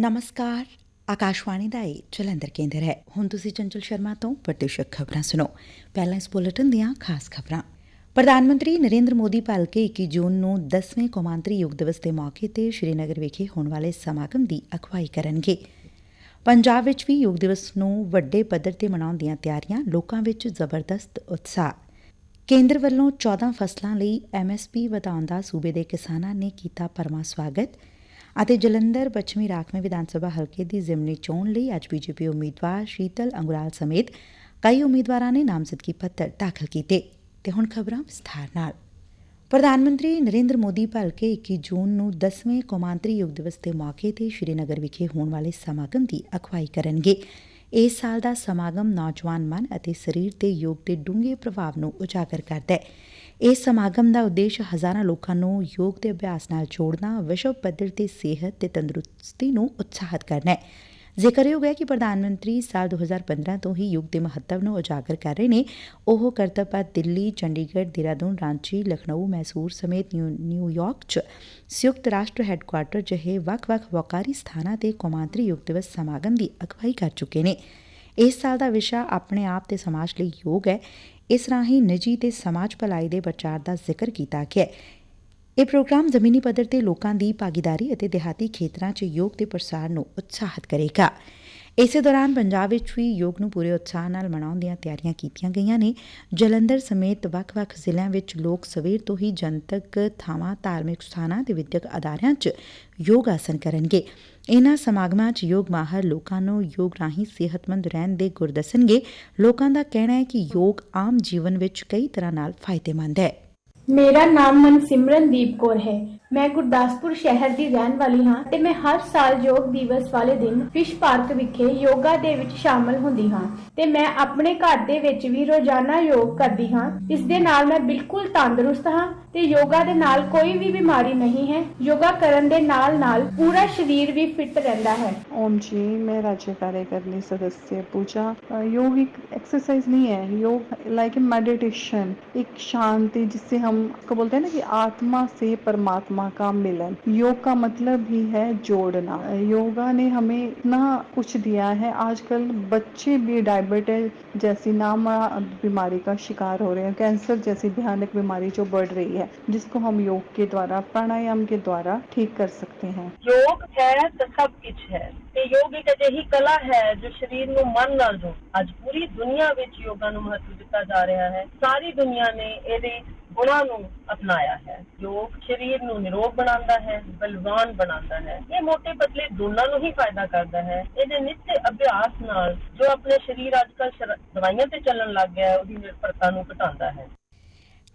ਨਮਸਕਾਰ, ਆਕਾਸ਼ਵਾਣੀ ਦਾ ਇਹ ਜਲੰਧਰ ਕੇਂਦਰ ਹੈ। ਹੁਣ ਤੁਸੀਂ ਚੰਚਲ ਸ਼ਰਮਾ ਤੋਂ ਪ੍ਰਤੀਸ਼ਕ ਖਬਰਾਂ ਸੁਣੋ। ਪਹਿਲਾਂ ਇਸ ਬੁਲੇਟਿਨ ਦੀਆਂ ਖਾਸ ਖਬਰਾਂ। ਪ੍ਰਧਾਨ ਮੰਤਰੀ ਨਰਿੰਦਰ ਮੋਦੀ ਭਲਕੇ 21 ਜੂਨ ਨੂੰ 10ਵੇਂ ਕੌਮਾਂਤਰੀ ਯੋਗ ਦਿਵਸ ਦੇ ਮੌਕੇ ਤੇ ਸ਼੍ਰੀਨਗਰ ਵਿਖੇ ਹੋਣ ਵਾਲੇ ਸਮਾਗਮ ਦੀ ਅਗਵਾਈ ਕਰਨਗੇ। ਪੰਜਾਬ ਵਿੱਚ ਵੀ ਯੋਗ ਦਿਵਸ ਨੂੰ ਵੱਡੇ ਪੱਧਰ ਤੇ ਮਨਾਉਣ ਦੀਆਂ ਤਿਆਰੀਆਂ ਲੋਕਾਂ ਵਿੱਚ ਜ਼ਬਰਦਸਤ ਉਤਸ਼ਾਹ। ਕੇਂਦਰ ਵੱਲੋਂ 14 ਫਸਲਾਂ ਲਈ ਐਮਐਸਪੀ ਵਧਾਉਣ ਦਾ ਸੂਬੇ ਦੇ ਕਿਸਾਨਾਂ ਨੇ ਕੀਤਾ ਪਰਮਾ ਸਵਾਗਤ। ਅਤੇ ਜਲੰਧਰ ਪੱਛਮੀ ਰਾਖਵੇਂ ਵਿਧਾਨ ਸਭਾ ਹਲਕੇ ਦੀ ਜ਼ਿਮਨੀ ਚੋਣ ਲਈ ਅੱਜ ਬੀਜੇਪੀ ਉਮੀਦਵਾਰ ਸ਼ੀਤਲ ਅੰਗੁਰਾਲ ਸਮੇਤ ਕਈ ਉਮੀਦਵਾਰਾਂ ਨੇ ਨਾਮਜ਼ਦਗੀ ਪੱਤਰ ਦਾਖਲ ਕੀਤੇ। ਤੇ ਹੁਣ ਖਬਰਾਂ ਵਿਸਥਾਰ ਨਾਲ। ਪ੍ਰਧਾਨ ਮੰਤਰੀ ਨਰਿੰਦਰ ਮੋਦੀ ਭਲਕੇ 21 ਜੂਨ ਨੂੰ 10ਵੇਂ ਕੌਮਾਂਤਰੀ ਯੋਗ ਦਿਵਸ ਦੇ ਮੌਕੇ ਤੇ ਸ਼੍ਰੀਨਗਰ ਵਿਖੇ ਹੋਣ ਵਾਲੇ ਸਮਾਗਮ ਦੀ ਅਗਵਾਈ ਕਰਨਗੇ। ਇਸ ਸਾਲ ਦਾ ਸਮਾਗਮ ਨੌਜਵਾਨ ਮਨ ਅਤੇ ਸਰੀਰ ਤੇ ਯੋਗ ਦੇ ਡੂੰਘੇ ਪ੍ਰਭਾਵ ਨੂੰ ਉਜਾਗਰ ਕਰਦਾ ਹੈ। ਇਸ ਸਮਾਗਮ ਦਾ ਉਦੇਸ਼ ਹਜ਼ਾਰਾਂ ਲੋਕਾਂ ਨੂੰ ਯੋਗ ਦੇ ਅਭਿਆਸ ਨਾਲ ਜੋੜਨਾ, ਵਿਸ਼ਵ ਪੱਧਰ ਤੇ ਸਿਹਤ ਤੇ ਤੰਦਰੁਸਤੀ ਨੂੰ ਉਤਸ਼ਾਹਿਤ ਕਰਨਾ ਹੈ। ਜ਼ਿਕਰਯੋਗ ਹੈ ਕਿ ਪ੍ਰਧਾਨ ਮੰਤਰੀ ਸਾਲ 2015 ਤੋਂ ਹੀ ਯੋਗ ਦੇ ਮਹੱਤਵ ਨੂੰ ਉਜਾਗਰ ਕਰ ਰਹੇ ਨੇ। ਉਹ ਕਰਤੱਵ ਦਿੱਲੀ, ਚੰਡੀਗੜ੍ਹ, ਦੇਹਰਾਦੂਨ, ਰਾਂਚੀ, ਲਖਨਊ, ਮੈਸੂਰ ਸਮੇਤ ਨਿਊਯਾਰਕ 'ਚ ਸੰਯੁਕਤ ਰਾਸ਼ਟਰ ਹੈੱਡਕੁਆਰਟਰ ਜਿਹੇ ਵੱਖ-ਵੱਖ ਵਕਾਰੀ ਸਥਾਨਾਂ ਤੇ ਕੌਮਾਂਤਰੀ ਯੋਗ ਦਿਵਸ ਸਮਾਗਮ ਦੀ ਅਗਵਾਈ ਕਰ ਚੁੱਕੇ ਨੇ। ਇਸ ਸਾਲ ਦਾ ਵਿਸ਼ਾ ਆਪਣੇ ਆਪ ਤੇ ਸਮਾਜ ਲਈ ਯੋਗ ਹੈ। ਇਸ ਰਾਹੀਂ ਨਿੱਜੀ ਤੇ ਸਮਾਜ ਭਲਾਈ ਦੇ ਪ੍ਰਚਾਰ ਦਾ ਜ਼ਿਕਰ ਕੀਤਾ ਗਿਐ ਇਹ ਪ੍ਰੋਗਰਾਮ ਜ਼ਮੀਨੀ ਪੱਧਰ ਤੇ ਲੋਕਾਂ ਦੀ ਭਾਗੀਦਾਰੀ ਅਤੇ ਦਿਹਾਤੀ ਖੇਤਰਾਂ 'ਚ ਯੋਗ ਦੇ ਪ੍ਰਸਾਰ ਨੂੰ ਉਤਸ਼ਾਹਿਤ ਕਰੇਗਾ। ਇਸੇ ਦੌਰਾਨ ਪੰਜਾਬ ਵਿਚ ਵੀ ਯੋਗ ਨੂੰ ਪੂਰੇ ਉਤਸ਼ਾਹ ਨਾਲ ਮਨਾਉਣ ਦੀਆਂ ਤਿਆਰੀਆਂ ਕੀਤੀਆਂ ਗਈਆਂ ਨੇ। ਜਲੰਧਰ ਸਮੇਤ ਵੱਖ-ਵੱਖ ਜ਼ਿਲ੍ਹਿਆਂ ਵਿੱਚ ਲੋਕ ਸਵੇਰ ਤੋਂ ਹੀ ਜਨਤਕ ਥਾਵਾਂ ਧਾਰਮਿਕ ਸਥਾਨਾਂ ਤੇ ਵਿਦਿਅਕ ਅਦਾਰਿਆਂ 'ਚ ਯੋਗ ਆਸਨ ਕਰਨਗੇ। ਇਨ੍ਹਾਂ ਸਮਾਗਮਾਂ 'ਚ ਯੋਗ ਮਾਹਰ ਲੋਕਾਂ ਨੂੰ ਯੋਗ ਰਾਹੀਂ ਸਿਹਤਮੰਦ ਰਹਿਣ ਦੇ ਗੁਰ ਦੱਸਣਗੇ। ਲੋਕਾਂ ਦਾ ਕਹਿਣਾ ਹੈ ਕਿ ਯੋਗ ਆਮ ਜੀਵਨ ਵਿੱਚ ਕਈ ਤਰ੍ਹਾਂ ਨਾਲ ਫਾਇਦੇਮੰਦ ਹੈ। ਮੇਰਾ ਨਾਮ ਮਨਸਿਮਰਨਦੀਪ ਕੌਰ ਹੈ। ਮੈਂ ਗੁਰਦਾਸਪੁਰ ਸ਼ਹਿਰ ਦੀ ਰਹਿਣ ਵਾਲੀ ਹਾਂ ਤੇ ਮੈਂ ਹਰ ਸਾਲ ਯੋਗ ਦਿਵਸ ਵਾਲੇ ਦਿਨ ਫਿਸ਼ ਪਾਰਕ ਵਿਖੇ ਯੋਗਾ ਦੇ ਵਿੱਚ ਸ਼ਾਮਲ ਹੁੰਦੀ ਹਾਂ ਤੇ ਮੈਂ ਆਪਣੇ ਘਰ ਦੇ ਵਿੱਚ ਵੀ ਰੋਜ਼ਾਨਾ ਯੋਗ ਕਰਦੀ ਹਾਂ ਇਸ ਦੇ ਨਾਲ ਮੈਂ ਬਿਲਕੁਲ ਤੰਦਰੁਸਤ ਹਾਂ ਤੇ ਯੋਗਾ ਦੇ ਨਾਲ ਕੋਈ ਵੀ ਬਿਮਾਰੀ ਨਹੀਂ ਹੈ ਯੋਗਾ ਕਰਨ ਦੇ ਨਾਲ ਨਾਲ ਪੂਰਾ ਸਰੀਰ ਵੀ ਫਿੱਟ ਰਹਿੰਦਾ ਹੈ ओम जी मैं राज्य कार्यकारिणी सदस्य पूजा अ, योग एक एक्सरसाइज नहीं है योग लाइक ए मेडिटेशन एक शांति जिससे हम को बोलते हैं ना कि आत्मा से परमात्मा का मिलन योग का मतलब ही है जोड़ना अ, योगा ने हमें इतना कुछ दिया है आजकल बच्चे भी डायबिटीज जैसी नाम बीमारी का शिकार हो रहे हैं कैंसर जैसी भयानक बीमारी जो बढ़ रही है जिसको हम योग के द्वारा प्राणायाम के द्वारा ठीक कर सकते हैं ਯੋਗ ਹੈ ਤਾਂ ਸਭ ਕੁਝ ਹੈ ਤੇ ਯੋਗ ਇੱਕ ਅਜਿਹੀ ਕਲਾ ਹੈ ਜੋ ਸਰੀਰ ਨੂੰ ਮਨ ਨਾਲ ਜੋੜ ਅੱਜ ਪੂਰੀ ਦੁਨੀਆ ਵਿੱਚ ਯੋਗਾ ਨੂੰ ਮਹੱਤਵ ਦਿੱਤਾ ਜਾ ਰਿਹਾ ਹੈ ਸਾਰੀ ਦੁਨੀਆ ਨੇ ਇਹਦੇ ਗੁਣਾਂ ਨੂੰ ਅਪਣਾਇਆ ਹੈ। ਯੋਗ ਸਰੀਰ ਨੂੰ ਨਿਰੋਗ ਬਣਾਉਂਦਾ ਹੈ, ਬਲਵਾਨ ਬਣਾਉਂਦਾ ਹੈ। ਇਹ ਮੋਟੇ ਪਤਲੇ ਦੋਨਾਂ ਨੂੰ ਹੀ ਫਾਇਦਾ ਕਰਦਾ ਹੈ। ਇਹਦੇ ਨਿੱਤ ਅਭਿਆਸ ਨਾਲ ਜੋ ਆਪਣੇ ਸਰੀਰ ਅੱਜਕੱਲ ਦਵਾਈਆਂ ਤੇ ਚੱਲਣ ਲੱਗ ਗਿਆ ਹੈ, ਉਹਦੀ ਨਿਰਭਰਤਾ ਨੂੰ ਘਟਾਉਂਦਾ ਹੈ।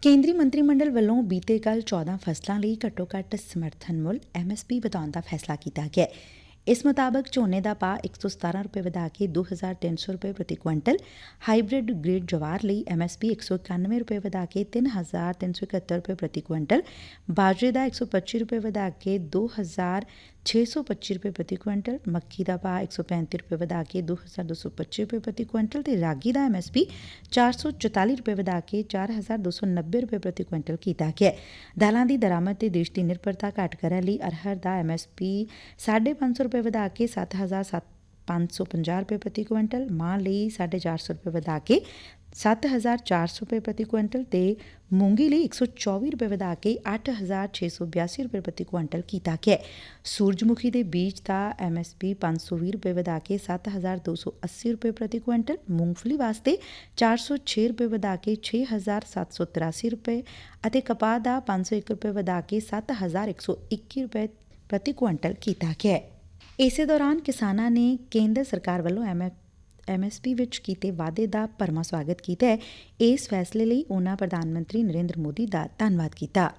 ਕੇਂਦਰੀ ਮੰਤਰੀ ਮੰਡਲ ਵੱਲੋਂ ਬੀਤੇ ਕੱਲ 14 ਫਸਲਾਂ ਲਈ ਘੱਟੋ-ਘੱਟ ਸਮਰਥਨ ਮੁੱਲ ਐਮਐਸਪੀ ਵਧਾਉਣ ਦਾ ਫੈਸਲਾ ਕੀਤਾ ਗਿਆ ਹੈ। ਇਸ ਮੁਤਾਬਕ ਝੋਨੇ ਦਾ ਭਾਅ 117 ਰੁਪਏ ਵਧਾ ਕੇ 2300 ਰੁਪਏ ਪ੍ਰਤੀ ਕੁਇੰਟਲ, ਹਾਈਬ੍ਰਿਡ ਗ੍ਰੇਡ ਜਵਾਰ ਲਈ ਐਮਐਸਪੀ 191 ਰੁਪਏ ਵਧਾ ਕੇ 3371 ਰੁਪਏ ਪ੍ਰਤੀ ਕੁਇੰਟਲ, ਬਾਜਰੇ ਦਾ 125 ਰੁਪਏ ਵਧਾ ਕੇ 2625 ਰੁਪਏ ਪ੍ਰਤੀ ਕੁਇੰਟਲ, ਮੱਕੀ ਦਾ ਭਾਅ 135 ਰੁਪਏ ਵਧਾ ਕੇ 2225 ਰੁਪਏ ਪ੍ਰਤੀ ਕੁਇੰਟਲ ਤੇ ਰਾਗੀ ਦਾ ਐਮਐਸਪੀ 444 ਰੁਪਏ ਵਧਾ ਕੇ 4290 ਰੁਪਏ ਪ੍ਰਤੀ ਕੁਇੰਟਲ ਕੀਤਾ ਗਿਆ ਦਾਲਾਂ ਦੀ ਦਰਾਮਦ ਤੇ ਦੇਸ਼ ਦੀ ਨਿਰਭਰਤਾ ਘੱਟ ਕਰਨ ਲਈ ਅਰਹਰ ਦਾ ਐਮਐਸਪੀ 550 ਰੁਪਏ ਰੁਪਏ ਵਧਾ ਕੇ 7550 ਰੁਪਏ ਪ੍ਰਤੀ ਕੁਇੰਟਲ, ਮਾਂ ਲਈ 450 ਰੁਪਏ ਵਧਾ ਕੇ 7400 ਰੁਪਏ ਪ੍ਰਤੀ ਕੁਇੰਟਲ ਤੇ ਮੂੰਗੀ ਲਈ 124 ਰੁਪਏ ਵਧਾ ਕੇ 8682 ਰੁਪਏ ਪ੍ਰਤੀ ਕੁਇੰਟਲ ਕੀਤਾ ਗਿਆ ਸੂਰਜਮੁਖੀ ਦੇ ਬੀਜ ਦਾ ਐਮਐਸਪੀ 520 ਰੁਪਏ ਵਧਾ ਕੇ 7280 ਰੁਪਏ ਪ੍ਰਤੀ ਕੁਇੰਟਲ, ਮੂੰਗਫਲੀ ਵਾਸਤੇ 406 ਰੁਪਏ ਵਧਾ ਕੇ 6783 ਰੁਪਏ ਅਤੇ ਕਪਾਹ ਦਾ 501 ਰੁਪਏ ਵਧਾ ਕੇ 7121 ਰੁਪਏ ਪ੍ਰਤੀ ਕੁਇੰਟਲ ਕੀਤਾ ਗਿਆ ਇਸੇ ਦੌਰਾਨ ਕਿਸਾਨਾਂ ਨੇ ਕੇਂਦਰ ਸਰਕਾਰ ਵੱਲੋਂ ਐਮਐਫ ਐਮਐਸਪੀ ਵਿੱਚ ਕੀਤੇ ਵਾਅਦੇ ਦਾ ਭਰਮਾ ਸਵਾਗਤ ਕੀਤਾ ਹੈ। ਇਸ ਫੈਸਲੇ ਲਈ ਉਹਨਾਂ ਪ੍ਰਧਾਨ ਮੰਤਰੀ ਨਰਿੰਦਰ ਮੋਦੀ ਦਾ ਧੰਨਵਾਦ ਕੀਤਾ।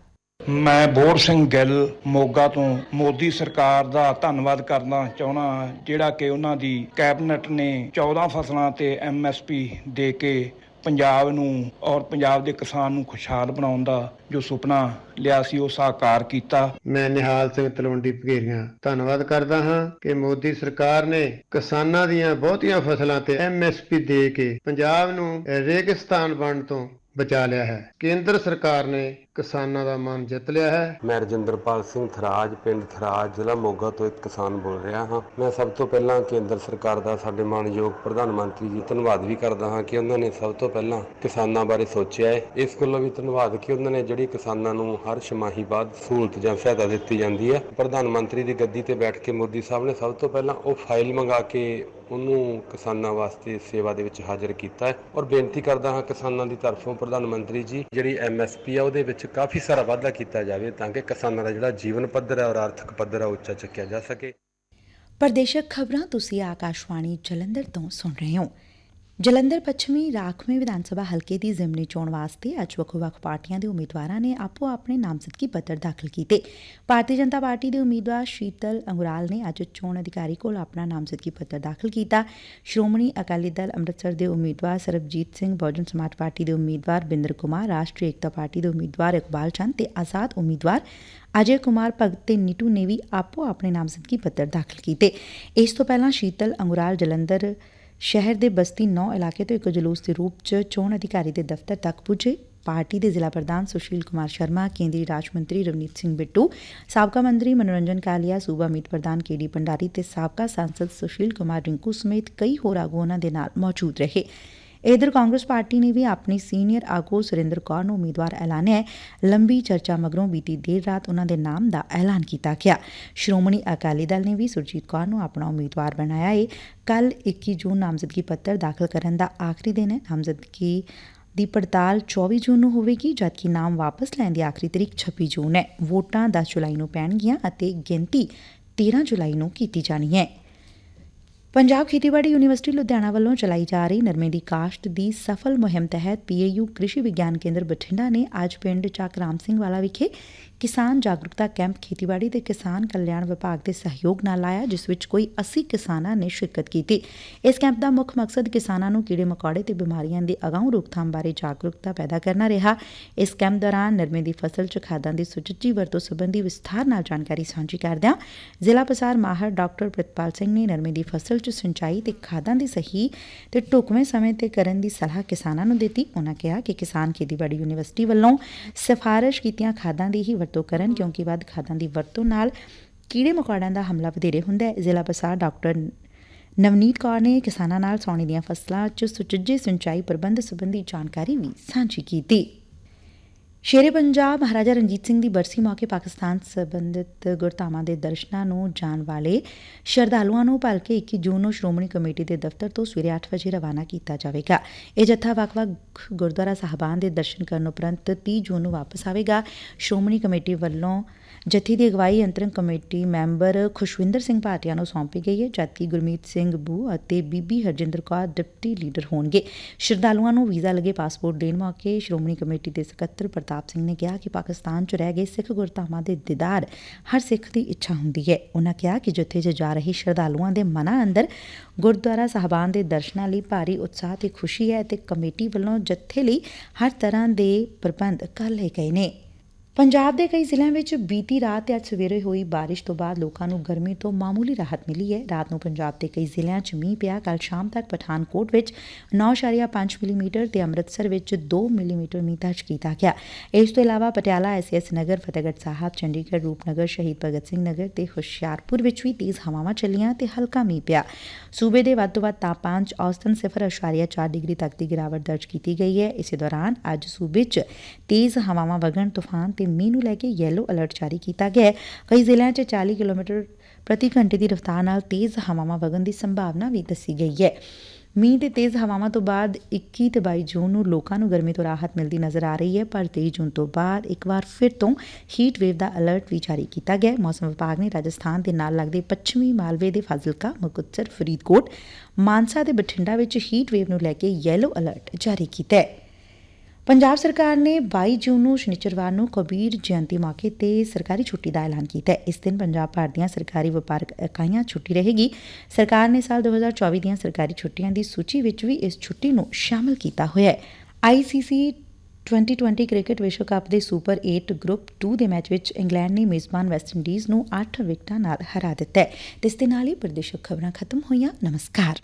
ਮੈਂ ਬੋਰ ਸਿੰਘ ਗਿੱਲ, ਮੋਗਾ ਤੋਂ ਮੋਦੀ ਸਰਕਾਰ ਦਾ ਧੰਨਵਾਦ ਕਰਨਾ ਚਾਹਣਾ ਜਿਹੜਾ ਕਿ ਉਹਨਾਂ ਦੀ ਕੈਬਨਿਟ ਨੇ 14 ਫਸਲਾਂ ਤੇ ਐਮਐਸਪੀ ਦੇ ਕੇ ਪੰਜਾਬ ਨੂੰ ਔਰ ਪੰਜਾਬ ਦੇ ਕਿਸਾਨ ਨੂੰ ਖੁਸ਼ਹਾਲ ਬਣਾਉਣ ਦਾ ਜੋ ਸੁਪਨਾ ਲਿਆ ਸੀ, ਉਹ ਸਾਕਾਰ ਕੀਤਾ। ਮੈਂ ਨਿਹਾਲ ਸਿੰਘ ਤਲਵੰਡੀ ਭਗੇਰੀਆਂ ਧੰਨਵਾਦ ਕਰਦਾ ਹਾਂ ਕਿ ਮੋਦੀ ਸਰਕਾਰ ਨੇ ਕਿਸਾਨਾਂ ਦੀਆਂ ਬਹੁਤੀਆਂ ਫਸਲਾਂ ਤੇ ਐਮਐਸਪੀ ਦੇ ਕੇ ਪੰਜਾਬ ਨੂੰ ਰੇਗਿਸਤਾਨ ਬਣਨ ਤੋਂ ਬਚਾ ਲਿਆ ਹੈ। ਕੇਂਦਰ ਸਰਕਾਰ ਨੇ ਕਿਸਾਨਾਂ ਦਾ ਮਨ ਜਿੱਤ ਲਿਆ ਹੈ। ਮੈਂ ਰਜਿੰਦਰਪਾਲ ਸਿੰਘ ਥਰਾਜ, ਪਿੰਡ ਥਰਾਜ, ਜ਼ਿਲ੍ਹਾ ਮੋਗਾ ਤੋਂ ਇੱਕ ਕਿਸਾਨ ਬੋਲ ਰਿਹਾ ਹਾਂ। ਮੈਂ ਸਭ ਤੋਂ ਪਹਿਲਾਂ ਕੇਂਦਰ ਸਰਕਾਰ ਦਾ ਸਾਡੇ ਮਾਨਯੋਗ ਪ੍ਰਧਾਨ ਮੰਤਰੀ ਜੀ ਧੰਨਵਾਦ ਵੀ ਕਰਦਾ ਹਾਂ ਕਿ ਉਹਨਾਂ ਨੇ ਸਭ ਤੋਂ ਪਹਿਲਾਂ ਕਿਸਾਨਾਂ ਬਾਰੇ ਸੋਚਿਆ ਹੈ। ਇਸ ਗੱਲੋਂ ਵੀ ਧੰਨਵਾਦ ਕਿ ਉਹਨਾਂ ਨੇ ਜਿਹੜੀ ਕਿਸਾਨਾਂ ਨੂੰ ਹਰ ਛਮਾਹੀ ਬਾਅਦ ਸਹੂਲਤ ਜਾਂ ਸਹਾਇਤਾ ਦਿੱਤੀ ਜਾਂਦੀ ਹੈ। ਪ੍ਰਧਾਨ ਮੰਤਰੀ ਦੀ ਗੱਦੀ ਤੇ ਬੈਠ ਕੇ ਮੋਦੀ ਸਾਹਿਬ ਨੇ ਸਭ ਤੋਂ ਪਹਿਲਾਂ ਉਹ ਫਾਈਲ ਮੰਗਾ ਕੇ ਉਹਨੂੰ ਕਿਸਾਨਾਂ ਵਾਸਤੇ ਸੇਵਾ ਦੇ ਵਿੱਚ ਹਾਜ਼ਰ ਕੀਤਾ ਹੈ। ਔਰ ਬੇਨਤੀ ਕਰਦਾ ਹਾਂ ਕਿਸਾਨਾਂ ਦੀ ਤਰਫੋਂ ਪ੍ਰਧਾਨ ਮੰਤਰੀ ਜੀ, ਜਿਹੜੀ ਐਮਐਸਪੀ ਆ, ਉਹਦੇ ਵਿੱਚ ਕਾਫੀ ਸਾਰਾ ਵਾਧਾ ਕੀਤਾ ਜਾਵੇ ਤਾਂ ਕਿ ਕਿਸਾਨਾਂ ਦਾ ਜਿਹੜਾ ਜੀਵਨ ਪੱਧਰ ਹੈ ਔਰ ਆਰਥਿਕ ਪੱਧਰ ਹੈ, ਉਹ ਉੱਚਾ ਚੱਕਿਆ ਜਾ ਸਕੇ। ਪ੍ਰਦੇਸ਼ਕ ਖਬਰਾਂ ਤੁਸੀਂ ਆਕਾਸ਼ਵਾਣੀ ਜਲੰਧਰ ਤੋਂ ਸੁਣ ਰਹੇ ਹੋ। ਜਲੰਧਰ ਪੱਛਮੀ ਰਾਖਵੇਂ ਵਿਧਾਨ ਸਭਾ ਹਲਕੇ ਦੀ ਜ਼ਿਮਨੀ ਚੋਣ ਵਾਸਤੇ ਅੱਜ ਵੱਖ-ਵੱਖ ਪਾਰਟੀਆਂ ਦੇ ਉਮੀਦਵਾਰਾਂ ਨੇ ਆਪੋ ਆਪਣੇ ਨਾਮਜ਼ਦਗੀ ਪੱਤਰ ਦਾਖਲ ਕੀਤੇ। ਭਾਰਤੀ ਜਨਤਾ ਪਾਰਟੀ ਦੇ ਉਮੀਦਵਾਰ ਸ਼ੀਤਲ ਅੰਗੁਰਾਲ ਨੇ ਅੱਜ ਚੋਣ ਅਧਿਕਾਰੀ ਕੋਲ ਆਪਣਾ ਨਾਮਜ਼ਦਗੀ ਪੱਤਰ ਦਾਖਲ ਕੀਤਾ। ਸ਼੍ਰੋਮਣੀ ਅਕਾਲੀ ਦਲ ਅੰਮ੍ਰਿਤਸਰ ਦੇ ਉਮੀਦਵਾਰ ਸਰਬਜੀਤ ਸਿੰਘ, ਬਹੁਜਨ ਸਮਾਜ ਪਾਰਟੀ ਦੇ ਉਮੀਦਵਾਰ ਬਿੰਦਰ ਕੁਮਾਰ, ਰਾਸ਼ਟਰੀ ਏਕਤਾ ਪਾਰਟੀ ਦੇ ਉਮੀਦਵਾਰ ਇਕਬਾਲ ਚੰਦ ਤੇ ਆਜ਼ਾਦ ਉਮੀਦਵਾਰ ਅਜੇ ਕੁਮਾਰ ਭਗਤ ਤੇ ਨੀਟੂ ਨੇ ਵੀ ਆਪੋ ਆਪਣੇ ਨਾਮਜ਼ਦਗੀ ਪੱਤਰ ਦਾਖਲ ਕੀਤੇ। ਇਸ ਤੋਂ ਪਹਿਲਾਂ ਸ਼ੀਤਲ ਅੰਗੁਰਾਲ ਜਲੰਧਰ ਸ਼ਹਿਰ ਦੇ ਬਸਤੀ 9 ਇਲਾਕੇ ਤੋਂ ਇੱਕ ਜਲੂਸ ਦੇ ਰੂਪ 'ਚ ਚੋਣ ਅਧਿਕਾਰੀ ਦੇ ਦਫ਼ਤਰ ਤੱਕ ਪੁੱਜੇ। ਪਾਰਟੀ ਦੇ ਜ਼ਿਲ੍ਹਾ ਪ੍ਰਧਾਨ ਸੁਸ਼ੀਲ ਕੁਮਾਰ ਸ਼ਰਮਾ, ਕੇਂਦਰੀ ਰਾਜ ਮੰਤਰੀ ਰਵਨੀਤ ਸਿੰਘ ਬਿੱਟੂ, ਸਾਬਕਾ ਮੰਤਰੀ ਮਨੋਰੰਜਨ ਕਾਲੀਆ, ਸੂਬਾ ਮੀਤ ਪ੍ਰਧਾਨ ਕੇਡੀ ਭੰਡਾਰੀ ਤੇ ਸਾਬਕਾ ਸੰਸਦ ਸੁਸ਼ੀਲ ਕੁਮਾਰ ਰਿੰਕੂ ਸਮੇਤ ਕਈ ਹੋਰ ਆਗੂ ਉਹਨਾਂ ਦੇ ਨਾਲ ਮੌਜੂਦ ਰਹੇ। ਇਧਰ ਕਾਂਗਰਸ ਪਾਰਟੀ ਨੇ ਵੀ ਆਪਣੀ ਸੀਨੀਅਰ ਆਗੂ ਸੁਰਿੰਦਰ ਕੌਰ ਨੂੰ ਉਮੀਦਵਾਰ ਐਲਾਨਿਆ ਲੰਬੀ ਚਰਚਾ ਮਗਰੋਂ ਬੀਤੀ ਦੇਰ ਰਾਤ ਉਹਨਾਂ ਦੇ ਨਾਮ ਦਾ ਐਲਾਨ ਕੀਤਾ ਗਿਆ। ਸ਼੍ਰੋਮਣੀ ਅਕਾਲੀ ਦਲ ਨੇ ਵੀ ਸੁਰਜੀਤ ਕੌਰ ਨੂੰ ਆਪਣਾ ਉਮੀਦਵਾਰ ਬਣਾਇਆ ਏ। ਕੱਲ 21 ਜੂਨ ਨਾਮਜ਼ਦਗੀ ਪੱਤਰ ਦਾਖਲ ਕਰਨ ਦਾ ਆਖਰੀ ਦਿਨ ਹੈ। ਨਾਮਜ਼ਦਗੀ ਦੀ ਪੜਤਾਲ 24 ਜੂਨ ਨੂੰ ਹੋਵੇਗੀ, ਜਦਕਿ ਨਾਮ ਵਾਪਸ ਲੈਣ ਦੀ ਆਖਰੀ ਤਰੀਕ 26 ਜੂਨ ਹੈ। ਵੋਟਾਂ 10 ਜੁਲਾਈ ਨੂੰ ਪੈਣਗੀਆਂ ਅਤੇ ਗਿਣਤੀ 13 ਜੁਲਾਈ ਨੂੰ ਕੀਤੀ ਜਾਣੀ ਹੈ। ਪੰਜਾਬ ਖੇਤੀਬਾੜੀ ਯੂਨੀਵਰਸਿਟੀ ਲੁਧਿਆਣਾ ਵੱਲੋਂ ਚਲਾਈ ਜਾ ਰਹੀ ਨਰਮੇ ਦੀ ਕਾਸ਼ਤ ਦੀ ਸਫਲ ਮੁਹਿੰਮ ਤਹਿਤ ਪੀਏਯੂ ਕ੍ਰਿਸ਼ੀ ਵਿਗਿਆਨ ਕੇਂਦਰ ਬਠਿੰਡਾ ਨੇ ਅੱਜ ਪਿੰਡ ਚੱਕ ਰਾਮ ਸਿੰਘ ਵਾਲਾ ਵਿਖੇ ਕਿਸਾਨ ਜਾਗਰੂਕਤਾ ਕੈਂਪ ਖੇਤੀਬਾੜੀ ਤੇ ਕਿਸਾਨ ਕਲਿਆਣ ਵਿਭਾਗ ਦੇ ਸਹਿਯੋਗ ਨਾਲ ਲਾਇਆ, ਜਿਸ ਵਿੱਚ ਕੋਈ 80 ਕਿਸਾਨਾਂ ਨੇ ਸ਼ਿਰਕਤ ਕੀਤੀ। ਇਸ ਕੈਂਪ ਦਾ ਮੁੱਖ ਮਕਸਦ ਕਿਸਾਨਾਂ ਨੂੰ ਕੀੜੇ ਮਕੌੜੇ ਤੇ ਬਿਮਾਰੀਆਂ ਦੀ ਅਗਾਊਂ ਰੋਕਥਾਮ ਬਾਰੇ ਜਾਗਰੂਕਤਾ ਪੈਦਾ ਕਰਨਾ ਰਿਹਾ। ਇਸ ਕੈਂਪ ਦੌਰਾਨ ਨਰਮੇ ਦੀ ਫਸਲ 'ਚ ਖਾਦਾਂ ਦੀ ਸੁਚੱਜੀ ਵਰਤੋਂ ਸੰਬੰਧੀ ਵਿਸਥਾਰ ਨਾਲ ਜਾਣਕਾਰੀ ਸਾਂਝੀ ਕਰਦਿਆਂ ਜ਼ਿਲ੍ਹਾ ਪ੍ਰਸਾਰ ਮਾਹਰ ਡਾਕਟਰ ਪ੍ਰਿਤਪਾਲ ਸਿੰਘ ਨੇ ਨਰਮੇ ਦੀ ਫਸਲ 'ਚ ਸਿੰਚਾਈ ਤੇ ਖਾਦਾਂ ਦੀ ਸਹੀ ਤੇ ਢੁਕਵੇਂ ਸਮੇਂ ਤੇ ਕਰਨ ਦੀ ਸਲਾਹ ਕਿਸਾਨਾਂ ਨੂੰ ਦਿੱਤੀ। ਉਹਨਾਂ ਕਿਹਾ ਕਿ ਕਿਸਾਨ ਖੇਤੀਬਾੜੀ ਯੂਨੀਵਰਸਿਟੀ ਵੱਲੋਂ ਸਿਫਾਰਿਸ਼ ਕੀਤੀਆਂ ਖਾਦਾਂ ਦੀ ਹੀ ਵਰਤੋਂ ਕਰਨ ਕਿਉਂਕਿ ਵੱਧ ਖਾਦਾਂ ਦੀ ਵਰਤੋਂ ਨਾਲ ਕੀੜੇ ਮਕੌੜਿਆਂ ਦਾ ਹਮਲਾ ਵਧੇਰੇ ਹੁੰਦਾ ਹੈ। ਜ਼ਿਲ੍ਹਾ ਪ੍ਰਸਾਰ ਡਾਕਟਰ ਨਵਨੀਤ ਕੌਰ ਨੇ ਕਿਸਾਨਾਂ ਨਾਲ ਸੌਣੀ ਦੀਆਂ ਫਸਲਾਂ 'ਚ ਸੁਚੱਜੇ ਸਿੰਚਾਈ ਪ੍ਰਬੰਧ ਸੰਬੰਧੀ ਜਾਣਕਾਰੀ ਵੀ ਸਾਂਝੀ ਕੀਤੀ। ਸ਼ੇਰੇ ਪੰਜਾਬ ਮਹਾਰਾਜਾ ਰਣਜੀਤ ਸਿੰਘ ਦੀ ਬਰਸੀ ਮੌਕੇ ਪਾਕਿਸਤਾਨ ਸੰਬੰਧਿਤ ਗੁਰਧਾਮਾਂ ਦੇ ਦਰਸ਼ਨਾਂ ਨੂੰ ਜਾਣ ਵਾਲੇ ਸ਼ਰਧਾਲੂਆਂ ਨੂੰ ਭਲਕੇ 21 ਜੂਨ ਨੂੰ ਸ਼੍ਰੋਮਣੀ ਕਮੇਟੀ ਦੇ ਦਫ਼ਤਰ ਤੋਂ ਸਵੇਰੇ 8 ਵਜੇ ਰਵਾਨਾ ਕੀਤਾ ਜਾਵੇਗਾ। ਇਹ ਜੱਥਾ ਵੱਖ-ਵੱਖ ਗੁਰਦੁਆਰਾ ਸਾਹਿਬਾਨ ਦੇ ਦਰਸ਼ਨ ਕਰਨ ਉਪਰੰਤ 30 ਜੂਨ ਨੂੰ ਵਾਪਸ ਆਵੇਗਾ। ਸ਼੍ਰੋਮਣੀ ਕਮੇਟੀ ਵੱਲੋਂ ਜਥੀ ਦੀ ਅਗਵਾਈ ਅੰਤਰੰਗ ਕਮੇਟੀ ਮੈਂਬਰ ਖੁਸ਼ਵਿੰਦਰ ਸਿੰਘ ਭਾਟੀਆ ਨੂੰ ਸੌਂਪੀ ਗਈ ਹੈ। ਜਦਕਿ ਗੁਰਮੀਤ ਸਿੰਘ ਬੂ ਅਤੇ ਬੀਬੀ ਹਰਜਿੰਦਰ ਕੌਰ ਡਿਪਟੀ ਲੀਡਰ ਹੋਣਗੇ। ਸ਼ਰਧਾਲੂਆਂ ਨੂੰ ਵੀਜ਼ਾ ਲੱਗੇ ਪਾਸਪੋਰਟ ਦੇਣ ਮੌਕੇ ਸ਼੍ਰੋਮਣੀ ਕਮੇਟੀ ਦੇ ਸਕੱਤਰ ਪ੍ਰਤਾਪ ਸਿੰਘ ਨੇ ਕਿਹਾ ਕਿ ਪਾਕਿਸਤਾਨ 'ਚ ਰਹਿ ਗਏ ਸਿੱਖ ਗੁਰਧਾਮਾਂ ਦੇ ਦੀਦਾਰ ਹਰ ਸਿੱਖ ਦੀ ਇੱਛਾ ਹੁੰਦੀ ਹੈ। ਉਹਨਾਂ ਕਿਹਾ ਕਿ ਜਥੇ 'ਚ ਜਾ ਰਹੇ ਸ਼ਰਧਾਲੂਆਂ ਦੇ ਮਨਾਂ ਅੰਦਰ ਗੁਰਦੁਆਰਾ ਸਾਹਿਬਾਨ ਦੇ ਦਰਸ਼ਨਾਂ ਲਈ ਭਾਰੀ ਉਤਸ਼ਾਹ ਤੇ ਖੁਸ਼ੀ ਹੈ ਤੇ ਕਮੇਟੀ ਵੱਲੋਂ ਜੱਥੇ ਲਈ ਹਰ ਤਰ੍ਹਾਂ ਦੇ ਪ੍ਰਬੰਧ ਕਰ ਲਏ ਗਏ ਨੇ। ਪੰਜਾਬ ਦੇ ਕਈ ਜ਼ਿਲ੍ਹਿਆਂ ਵਿੱਚ ਬੀਤੀ ਰਾਤ ਤੇ ਅੱਜ ਸਵੇਰੇ ਹੋਈ ਬਾਰਿਸ਼ ਤੋਂ ਬਾਅਦ ਲੋਕਾਂ ਨੂੰ ਗਰਮੀ ਤੋਂ ਮਾਮੂਲੀ ਰਾਹਤ ਮਿਲੀ ਹੈ। ਰਾਤ ਨੂੰ ਪੰਜਾਬ ਦੇ ਕਈ ਜ਼ਿਲ੍ਹਿਆਂ 'ਚ ਮੀਂਹ ਪਿਆ। ਕੱਲ ਸ਼ਾਮ ਤੱਕ ਪਠਾਨਕੋਟ ਵਿੱਚ 9.5 ਮਿਲੀਮੀਟਰ ਤੇ ਅੰਮ੍ਰਿਤਸਰ ਵਿੱਚ 2 ਮਿਲੀਮੀਟਰ ਮੀਂਹ ਦਰਜ ਕੀਤਾ ਗਿਆ। ਇਸ ਤੋਂ ਇਲਾਵਾ ਪਟਿਆਲਾ ਐਸਐਸ ਨਗਰ, ਫਤਿਹਗੜ੍ਹ ਸਾਹਿਬ, ਚੰਡੀਗੜ੍ਹ, ਰੂਪਨਗਰ, ਸ਼ਹੀਦ ਭਗਤ ਸਿੰਘ ਨਗਰ ਤੇ ਹੁਸ਼ਿਆਰਪੁਰ ਵਿੱਚ ਵੀ ਤੇਜ਼ ਹਵਾਵਾਂ ਚੱਲੀਆਂ ਤੇ ਹਲਕਾ ਮੀਂਹ ਪਿਆ। ਸੂਬੇ ਦੇ ਵੱਧ ਤੋਂ ਵੱਧ ਤਾਪਮਾਨ 'ਚ ਔਸਤਨ 0.4 ਡਿਗਰੀ ਤੱਕ ਦੀ ਗਿਰਾਵਟ ਦਰਜ ਕੀਤੀ ਗਈ ਹੈ। ਇਸੇ ਦੌਰਾਨ ਅੱਜ ਸੂਬੇ 'ਚ ਤੇਜ਼ ਹਵਾਵਾਂ ਵਗਣ, ਤੂਫਾਨ ਤੇ ਮੀਂਹ ਨੂੰ ਲੈ ਕੇ ਯੈਲੋ ਅਲਰਟ ਜਾਰੀ ਕੀਤਾ ਗਿਆ ਹੈ। ਕਈ ਜ਼ਿਲ੍ਹਿਆਂ 'ਚ 40 ਕਿਲੋਮੀਟਰ ਪ੍ਰਤੀ ਘੰਟੇ ਦੀ ਰਫ਼ਤਾਰ ਨਾਲ ਤੇਜ਼ ਹਵਾਵਾਂ ਵਗਣ ਦੀ ਸੰਭਾਵਨਾ ਵੀ ਦੱਸੀ ਗਈ ਹੈ। ਮੀਂਹ ਤੇ ਤੇਜ਼ ਹਵਾਵਾਂ ਤੋਂ ਬਾਅਦ 21 ਤੇ 22 ਜੂਨ ਨੂੰ ਲੋਕਾਂ ਨੂੰ ਗਰਮੀ ਤੋਂ ਰਾਹਤ ਮਿਲਦੀ ਨਜ਼ਰ ਆ ਰਹੀ ਹੈ, ਪਰ 23 ਜੂਨ ਤੋਂ ਬਾਅਦ ਇੱਕ ਵਾਰ ਫਿਰ ਤੋਂ ਹੀਟ ਵੇਵ ਦਾ ਅਲਰਟ ਵੀ ਜਾਰੀ ਕੀਤਾ ਗਿਆ ਹੈ। ਮੌਸਮ ਵਿਭਾਗ ਨੇ ਰਾਜਸਥਾਨ ਦੇ ਨਾਲ ਲੱਗਦੇ ਪੱਛਮੀ ਮਾਲਵੇ ਦੇ ਫਾਜ਼ਿਲਕਾ, ਮੁਕਤਸਰ, ਫਰੀਦਕੋਟ, ਮਾਨਸਾ ਤੇ ਬਠਿੰਡਾ ਵਿੱਚ ਹੀਟ ਵੇਵ ਨੂੰ ਲੈ ਕੇ ਯੈਲੋ ਅਲਰਟ ਜਾਰੀ ਕੀਤਾ ਹੈ। ਪੰਜਾਬ ਸਰਕਾਰ ਨੇ 22 ਜੂਨ ਨੂੰ ਸ਼ਨੀਚਰਵਾਰ ਨੂੰ ਕਬੀਰ ਜਯੰਤੀ ਮੌਕੇ ਤੇ ਸਰਕਾਰੀ ਛੁੱਟੀ ਦਾ ਐਲਾਨ ਕੀਤਾ ਹੈ। ਇਸ ਦਿਨ ਪੰਜਾਬ ਭਰ ਦੀਆਂ ਸਰਕਾਰੀ ਵਪਾਰਕ ਇਕਾਈਆਂ ਛੁੱਟੀ ਰਹੇਗੀ। ਸਰਕਾਰ ਨੇ ਸਾਲ 2024 ਦੀਆਂ ਸਰਕਾਰੀ ਛੁੱਟੀਆਂ ਦੀ ਸੂਚੀ ਵਿੱਚ ਵੀ ਇਸ ਛੁੱਟੀ ਨੂੰ ਸ਼ਾਮਲ ਕੀਤਾ ਹੋਇਆ ਹੈ। ਆਈਸੀਸੀ 2020 ਕ੍ਰਿਕਟ ਵਿਸ਼ਵ ਕੱਪ ਦੇ ਸੁਪਰ 8 ਗਰੁੱਪ 2 ਦੇ ਮੈਚ ਵਿੱਚ ਇੰਗਲੈਂਡ ਨੇ ਮੇਜ਼ਬਾਨ ਵੈਸਟ ਇੰਡੀਜ਼ ਨੂੰ 8 ਵਿਕਟਾਂ ਨਾਲ ਹਰਾ ਦਿੱਤਾ ਹੈ। ਇਸ ਦੇ ਨਾਲ ਹੀ ਪ੍ਰਦੇਸ਼ਕ ਖਬਰਾਂ ਖਤਮ ਹੋਈਆਂ। ਨਮਸਕਾਰ।